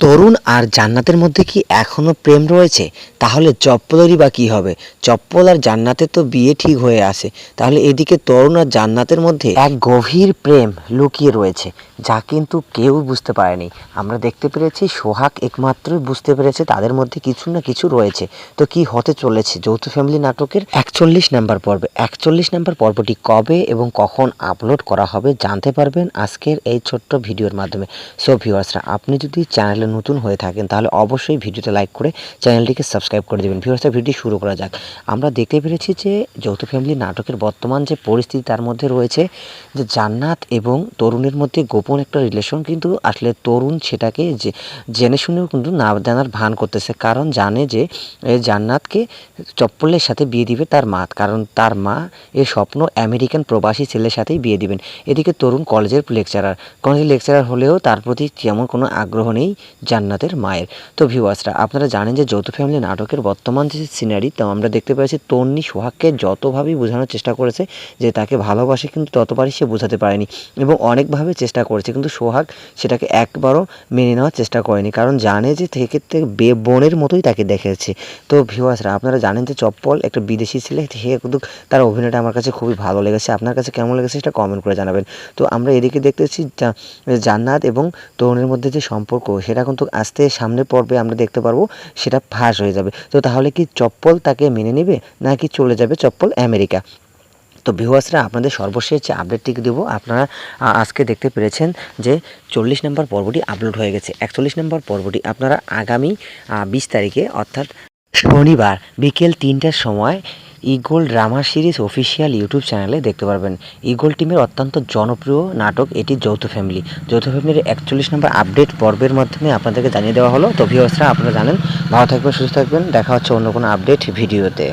তরুণ আর জান্নাতের মধ্যে কি এখনও প্রেম রয়েছে? তাহলে চপ্পলেরই বা কী হবে? চপ্পল আর জান্নাতের তো বিয়ে ঠিক হয়ে আসে তাহলে এদিকে তরুণ আর জান্নাতের মধ্যে এক গভীর প্রেম লুকিয়ে রয়েছে, যা কিন্তু কেউ বুঝতে পারেনি। আমরা দেখতে পেরেছি সোহাগ একমাত্রই বুঝতে পেরেছে তাদের মধ্যে কিছু না কিছু রয়েছে। তো কি হতে চলেছে যৌথ ফ্যামিলি নাটকের একচল্লিশ নাম্বার পর্বে? একচল্লিশ নাম্বার পর্বটি কবে এবং কখন আপলোড করা হবে জানতে পারবেন আজকের এই ছোট্ট ভিডিওর মাধ্যমে। সো ভিউয়ার্সরা আপনি যদি চ্যানেলে নতুন হয়ে থাকেন, তাহলে অবশ্যই ভিডিওতে লাইক করে চ্যানেলটিকে সাবস্ক্রাইব করে দেবেন। ভিউয়ার্সরা ভিডিও শুরু করা যাক। আমরা দেখতে পেরেছি যে যৌথ ফ্যামিলি নাটকের বর্তমান যে পরিস্থিতি তার মধ্যে রয়েছে, যে জান্নাত এবং তরুণের মধ্যে গোপন একটা রিলেশন কিন্তু আসলে তরুণ সেটাকে যে, জেনে শুনেও কিন্তু না জানার ভান করতেছে। কারণ জানে যে, এ জান্নাতকে চপ্পলের সাথে বিয়ে দিবে তার মা। কারণ তার মা এর স্বপ্ন আমেরিকান প্রবাসী ছেলের সাথেই বিয়ে দিবেন। এদিকে তরুণ কলেজের লেকচারার কলেজের লেকচারার হলেও তার প্রতি তেমন কোনো আগ্রহ নেই। জান্নাতের মায়ের। তো ভিউয়ার্সরা আপনারা জানেন যে যৌথ ফ্যামিলি নাটকের বর্তমান যে সিনারি তো আমরা দেখতে পেয়েছি তন্নি সোহাগকে যতভাবেই বোঝানোর চেষ্টা করেছে যে তাকে ভালোবাসে, কিন্তু ততবারই সে বোঝাতে পারেনি এবং অনেকভাবে চেষ্টা করেছে, কিন্তু সোহাগ সেটাকে একবারও মেনে নেওয়ার চেষ্টা করেনি। কারণ জানে যে থেকে বে বোনের মতোই তাকে দেখেছে। তো ভিউয়ার্সরা আপনারা জানেন যে চপ্পল একটা বিদেশি ছেলে, সে কিন্তু তার অভিনয়টা আমার কাছে খুবই ভালো লেগেছে। আপনার কাছে কেমন লেগেছে সেটা কমেন্ট করে জানাবেন। তো আমরা এদিকে দেখতেছি জান্নাত এবং তরুণের মধ্যে যে সম্পর্ক, সেটা কিন্তু আস্তে সামনে পর্বে আমরা দেখতে পারব সেটা ফাঁস হয়ে যাবে। তো তাহলে কি চপ্পল তাকে মেনে নেবে নাকি চলে যাবে চপ্পল আমেরিকা? তো ভিউয়ার্সরা, আপনাদের সর্বশেষ যে আপডেটটি দেবো, আপনারা আজকে দেখতে পেরেছেন যে চল্লিশ নম্বর পর্বটি আপলোড হয়ে গেছে। একচল্লিশ নম্বর পর্বটি আপনারা আগামী বিশ তারিখে অর্থাৎ শনিবার বিকেল তিনটার সময় Eagle drama series official YouTube চ্যানেলে দেখতে পারবেন। ইগল টিমের অত্যন্ত জনপ্রিয় নাটক এটি যৌথ ফ্যামিলি। যৌথ ফ্যামিলির একচল্লিশ নম্বর আপডেট পর্বের মাধ্যমে আপনাদেরকে জানিয়ে দেওয়া হলো। তো ভিউসরা আপনারা জানেন। ভালো থাকবেন, সুস্থ থাকবেন। দেখা হচ্ছে অন্য কোনো আপডেট ভিডিওতে।